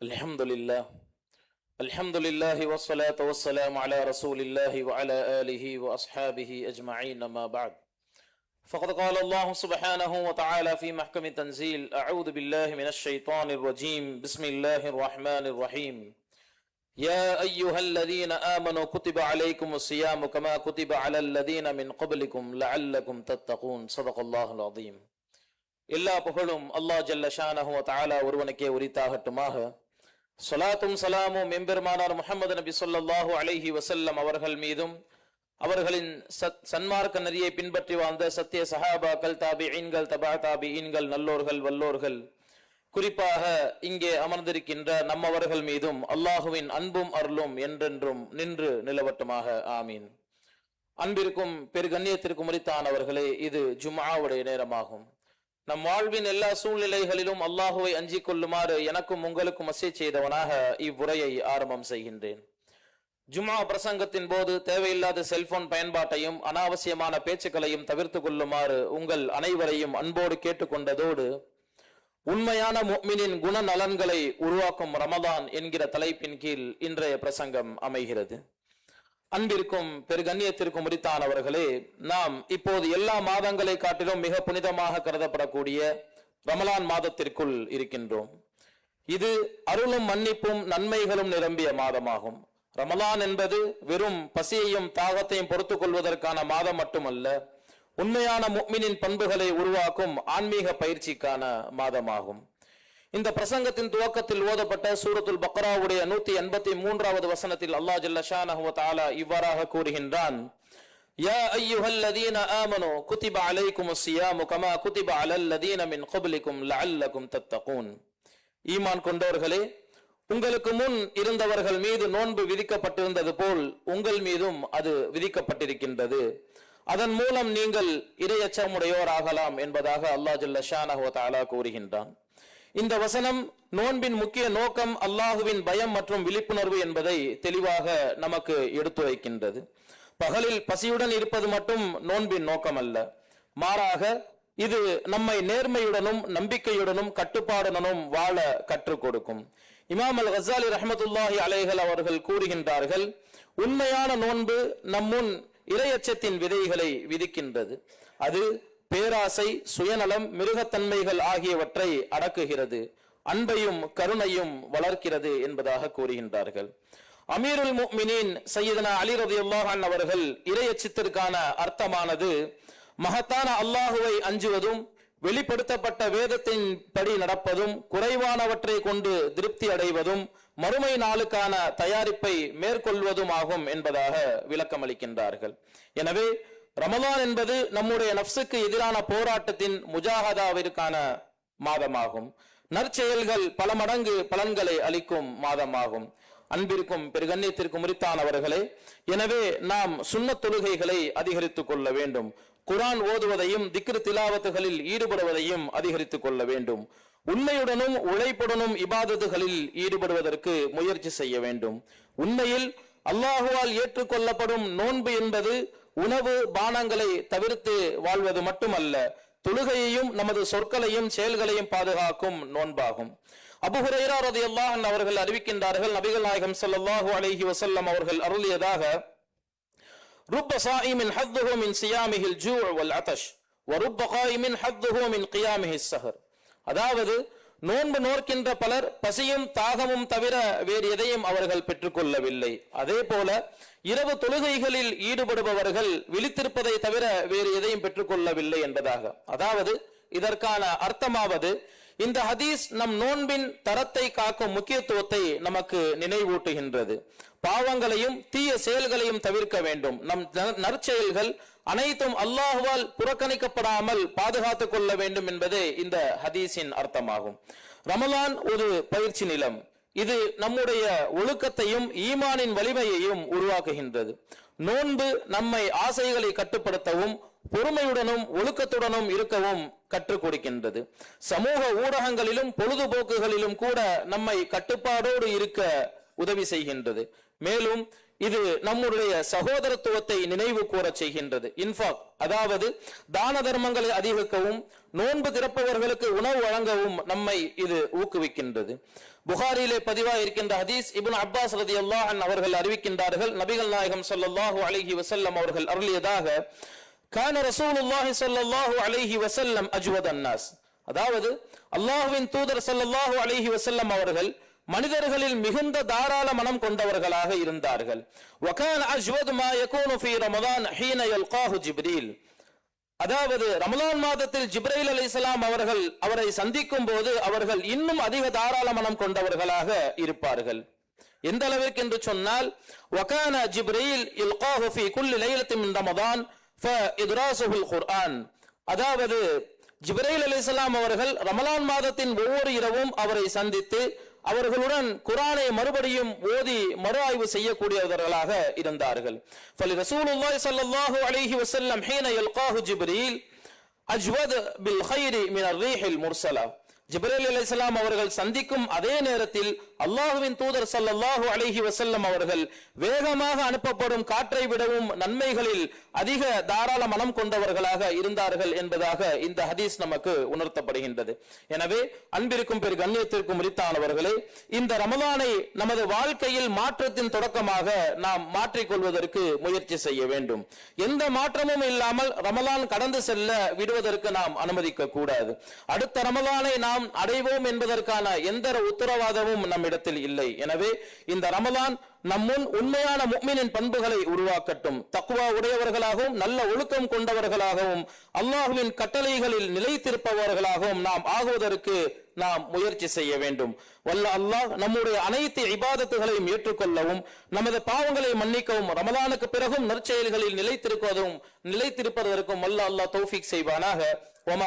الحمد لله الحمد لله والصلاة والسلام على رسول الله وعلى آله وأصحابه أجمعين ما بعد فقد قال الله سبحانه وتعالى في محكم تنزيل أعوذ بالله من الشيطان الرجيم بسم الله الرحمن الرحيم يا أيها الذين آمنوا كتب عليكم الصيام كما كتب على الذين من قبلكم لعلكم تتقون صدق الله العظيم எல்லா புகழும் அல்லாஹ் ஜல்ல ஷானஹு வ தஆலா ஒருவனுக்கே உரித்தாகட்டுமாக சலாத்தும் சலாமும் எம்பெருமானார் முஹம்மது நபி சொல்லாஹு அலஹி வசல்லம் அவர்கள் மீதும் அவர்களின் சத் சன்மார்க்க நெறியை பின்பற்றி வாழ்ந்த சத்திய சஹாபாக்கள் தாபிஈன்கள் தபா தாபிஈன்கள் நல்லோர்கள் வல்லோர்கள் குறிப்பாக இங்கே அமர்ந்திருக்கின்ற நம்மவர்கள் மீதும் அல்லாஹுவின் அன்பும் அருளும் என்றென்றும் நின்று நிலவட்டுமாக. ஆமீன். அன்பிற்கும் பெருகண்ணியத்திற்கும் உரித்தானவர்களே இது ஜும்ஆவுடைய நேரமாகும். நம் வாழ்வின் எல்லா சூழ்நிலைகளிலும் அல்லாஹுவை அஞ்சிக் கொள்ளுமாறு எனக்கும் உங்களுக்கும் அசை செய்தவனாக இவ்வுரையை ஆரம்பம் செய்கின்றேன். ஜுமா பிரசங்கத்தின் போது தேவையில்லாத செல்போன் பயன்பாட்டையும் அனாவசியமான பேச்சுக்களையும் தவிர்த்து கொள்ளுமாறு உங்கள் அனைவரையும் அன்போடு கேட்டுக்கொண்டதோடு உண்மையான முஃமினின் குணநலன்களை உருவாக்கும் ரமதான் என்கிற தலைப்பின் கீழ் இன்றைய பிரசங்கம் அமைகிறது. அன்பிற்கும் பெருகண்ணியத்திற்கும் உரித்தானவர்களே நாம் இப்போது எல்லா மாதங்களை காட்டிலும் மிக புனிதமாக கருதப்படக்கூடிய ரமலான் மாதத்திற்குள் இருக்கின்றோம். இது அருளும் மன்னிப்பும் நன்மைகளும் நிரம்பிய மாதமாகும். ரமலான் என்பது வெறும் பசியையும் தாகத்தையும் பொறுத்துக் கொள்வதற்கான மாதம் மட்டுமல்ல உண்மையான முக்மினின் பண்புகளை உருவாக்கும் ஆன்மீக பயிற்சிக்கான மாதமாகும். இந்த பிரசங்கத்தின் துவக்கத்தில் ஓதப்பட்ட சூரத்துல் பக்ராவுடைய நூத்தி எண்பத்தி மூன்றாவது வசனத்தில் அல்லாஹ் ஜல்ல ஷானஹு இவ்வாறாக கூறுகின்றான். யா அய்யுஹல்லதீன ஆமனு குதிப அலைக்குமுஸ் ஸியாமு கமா குதிப அலல் லதீன மின் கப்லிக்கும் லஅல்லகும் தத்தகூன். ஈமான் கொண்டவர்களே உங்களுக்கு முன் இருந்தவர்கள் மீது நோன்பு விதிக்கப்பட்டிருந்தது போல் உங்கள் மீதும் அது விதிக்கப்பட்டிருக்கின்றது. அதன் மூலம் நீங்கள் இரையச்சமுடையோர் ஆகலாம் என்பதாக அல்லாஹ் ஜல்ல ஷானஹுவ தாலா கூறுகின்றான். இந்த வசனம் நோன்பின் முக்கிய நோக்கம் அல்லாஹுவின் பயம் மற்றும் விழிப்புணர்வு என்பதை தெளிவாக நமக்கு எடுத்துரைக்கின்றது பகலில் பசியுடன் இருப்பது மட்டும் நோன்பின் நோக்கம் அல்ல மாறாக இது நம்மை நேர்மையுடனும் நம்பிக்கையுடனும் கட்டுப்பாடுடனும் வாழ கற்றுக் கொடுக்கும். இமாம் அல் ஹசாலி ரஹமத்துல்லாஹி அலைகள் அவர்கள் கூறுகின்றார்கள் உண்மையான நோன்பு நம்முன் இரையச்சத்தின் விதைகளை விதிக்கின்றது. அது பேராசை சுயநலம் மிருகத்தன்மைகள் ஆகியவற்றை அடக்குகிறது. அன்பையும் கருணையும் வளர்க்கிறது என்பதாக கூறுகின்றார்கள். அமீருல் முக்மினின் சையதனா அலி ரதியுல்லாஹான் அவர்கள் இரையச்சத்திற்கான அர்த்தமானது மகத்தான அல்லாஹுவை அஞ்சுவதும் வெளிப்படுத்தப்பட்ட வேதத்தின் படி நடப்பதும் குறைவானவற்றை கொண்டு திருப்தி அடைவதும் மறுமை நாளுக்கான தயாரிப்பை மேற்கொள்வதும் ஆகும் என்பதாக விளக்கமளிக்கின்றார்கள். எனவே ரமதான் என்பது நம்முடைய நப்சுக்கு எதிரான போராட்டத்தின் முஜாகதாவிற்கான மாதமாகும். நற்செயல்கள் பல மடங்கு பலன்களை அளிக்கும் மாதமாகும். அன்பிற்கும் பெருகண்ணியத்திற்கும் உரித்தானவர்களே எனவே நாம் சுண்ணத் தொழுகைகளை அதிகரித்துக் கொள்ள வேண்டும். குரான் ஓதுவதையும் திக்ரு திலாவத்துகளில் ஈடுபடுவதையும் அதிகரித்துக் கொள்ள வேண்டும். உண்மையுடனும் உழைப்புடனும் இபாதத்துகளில் ஈடுபடுவதற்கு முயற்சி செய்ய வேண்டும். உண்மையில் அல்லாஹுவால் ஏற்றுக்கொள்ளப்படும் நோன்பு என்பது உணவு பானங்களை தவிர்த்து வாழ்வது மட்டுமல்ல தொழுகையையும் நமது சொற்களையும் செயல்களையும் பாதுகாக்கும் நோன்பாகும் அபுஹுரைரா ரதியல்லாஹன் அவர்கள் அறிவிக்கின்றார்கள் நபிகள் நாயகம் ஸல்லல்லாஹு அலைஹி வஸல்லம் அவர்கள் அருளியதாக رب صائم حظه من صيامه الجوع والعطش ورب قائم حظه من قيامه السهر அதாவது நோன்பு நோர்க்கின்ற பலர் பசியும் தாகமும் தவிர வேறு எதையும் அவர்கள் பெற்றுக்கொள்ளவில்லை. அதே போல இரவு தொழுகைகளில் ஈடுபடுபவர்கள் விழித்திருப்பதை தவிர வேறு எதையும் பெற்றுக்கொள்ளவில்லை என்பதாக. அதாவது இதற்கான அர்த்தமாவது இந்த ஹதீஸ் நம் நோன்பின் தரத்தை காக்கும் முக்கியத்துவத்தை நமக்கு நினைவூட்டுகின்றது. பாவங்களையும் தீய செயல்களையும் தவிர்க்க வேண்டும். நம் ந- நற்செயல்கள் அனைத்தும் அல்லாஹுவால் புறக்கணிக்கப்படாமல் பாதுகாத்துக் கொள்ள வேண்டும் என்பதே இந்த ஹதீஸின் அர்த்தமாகும். ரமலான் ஒரு பயிற்சி நிலம். இது நம்முடைய ஒழுக்கத்தையும் ஈமானின் வலிமையையும் உருவாக்குகின்றது. நோன்பு நம்மை ஆசைகளை கட்டுப்படுத்தவும் பொறுமையுடனும் ஒழுக்கத்துடனும் இருக்கவும் கற்றுக் கொடுக்கின்றது. சமூக ஊடகங்களிலும் பொழுதுபோக்குகளிலும் கூட நம்மை கட்டுப்பாடோடு இருக்க உதவி செய்கின்றது. மேலும் இது நம்முடைய சகோதரத்துவத்தை நினைவு கூறச் செய்கின்றது. இன்ஃபாக் அதாவது தான தர்மங்களை அதிகரிக்கவும் நோன்பு திறப்பவர்களுக்கு உணவு வழங்கவும் நம்மை இது ஊக்குவிக்கின்றது. புகாரிலே பதிவாக இருக்கின்ற ஹதீஸ் இபுன் அப்பாஸ் ரதி அவர்கள் அறிவிக்கின்றார்கள். நபிகள் நாயகம் சல்லாஹூ அலைஹி வசல்லம் அவர்கள் அருளியதாக கான ரசூலுல்லாஹி சல்லாஹூ அலைஹி வசல்லம் அஜ்வத் அன்னாஸ் அதாவது அல்லாஹ்வின் தூதர் சல்லாஹூ அலைஹி வசல்லம் அவர்கள் மனிதர்களில் மிகுந்த தாராள மனம் கொண்டவர்களாக இருந்தார்கள். அதாவது ரமலான் மாதத்தில் ஜிப்ரைல் அலி இஸ்லாம் அவர்கள் அவரை சந்திக்கும் போது அவர்கள் இன்னும் அதிக தாராள மனம் கொண்டவர்களாக இருப்பார்கள். எந்த அளவிற்கு என்று சொன்னால் வகான ஜிப்ரைல் இல்காஹு ஃபி குல்லி லைலத்தி மின் ரமதான் ஃப இத்ராசுல் குர்ஆன் அதாவது ஜிப்ரைல் அலிஸ்லாம் அவர்கள் ரமலான் மாதத்தின் ஒவ்வொரு இரவும் அவரை சந்தித்து அவர்களுடன் குரானை மறுபடியும் ஓதி மறு ஆய்வு செய்யக்கூடியவர்களாக இருந்தார்கள். ஃபலி ரசூலுல்லாஹி ஸல்லல்லாஹு அலைஹி வஸல்லம் ஹீன யல்காஹு ஜிப்ரீல் அஜ்வத் பில் ஹைரி மின் ரீஹில் முர்சலா ஜிப்ரீல் அலைஹிஸ்ஸலாம் அவர்கள் சந்திக்கும் அதே நேரத்தில் அல்லாஹுவின் தூதர் சல்லாஹூ அலைஹி வசல்லம் அவர்கள் வேகமாக அனுப்பப்படும் காற்றை விடவும் நன்மைகளில் அதிக தாராள மனம் கொண்டவர்களாக இருந்தார்கள் என்பதாக இந்த ஹதீஸ் நமக்கு உணர்த்தப்படுகின்றது. எனவே அன்பிற்கும் பெரு கண்ணியத்திற்கும் உரித்தானவர்களே இந்த ரமலானை நமது வாழ்க்கையில் மாற்றத்தின் தொடக்கமாக நாம் மாற்றிக்கொள்வதற்கு முயற்சி செய்ய வேண்டும். எந்த மாற்றமும் இல்லாமல் ரமலான் கடந்து செல்ல விடுவதற்கு நாம் அனுமதிக்க கூடாது அடுத்த ரமலானை நாம் அடைவோம் என்பதற்கான எந்த உத்தரவாதமும் நம்மிடத்தில் இல்லை. எனவே இந்த ரமலான் நம்முன் உண்மையான முக்மினின் பண்புகளை உருவாக்கட்டும். தக்குவா உடையவர்களாகவும் நல்ல ஒழுக்கம் கொண்டவர்களாகவும் அல்லாஹுவின் கட்டளைகளில் நிலைத்திருப்பவர்களாகவும் நாம் ஆகுவதற்கு நாம் முயற்சி செய்ய வேண்டும். வல்ல அல்லாஹ் நம்முடைய அனைத்து இபாதத்துகளையும் ஏற்றுக்கொள்ளவும் நமது பாவங்களை மன்னிக்கவும் ரமலானுக்கு பிறகும் நற்செயல்களில் நிலைத்திருப்பதும் நிலைத்திருப்பதற்கும் வல்ல அல்லாஹ் தௌஃபிக் செய்வானாக. ஒமா